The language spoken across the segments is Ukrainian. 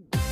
Ooh.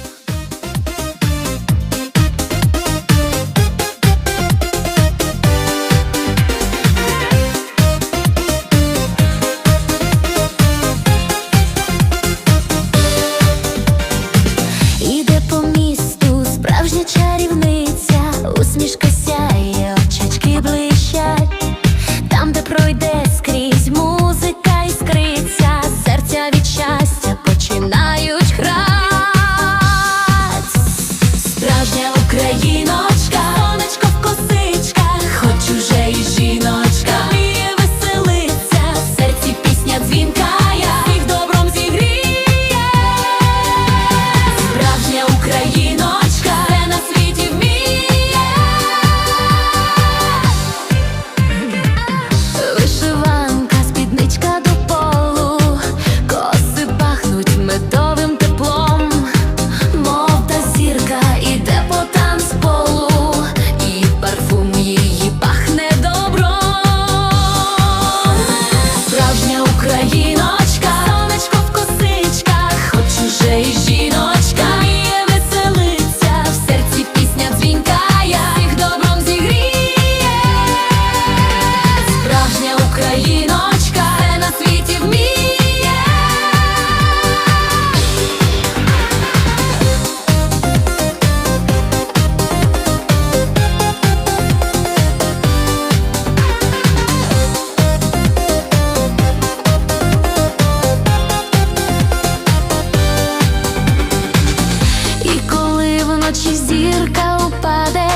ночі зірка упаде,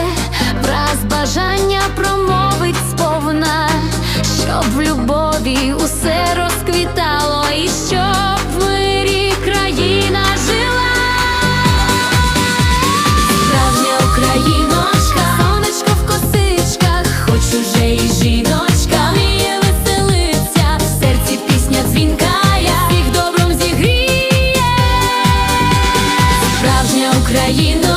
враз бажання промовить сповна, щоб в любові усе розквітало і щоб в мирі жила. Справжня Україночка, сонечко в косичках, хоч уже і жіночка, вміє веселиться, серці пісня дзвінка. Україно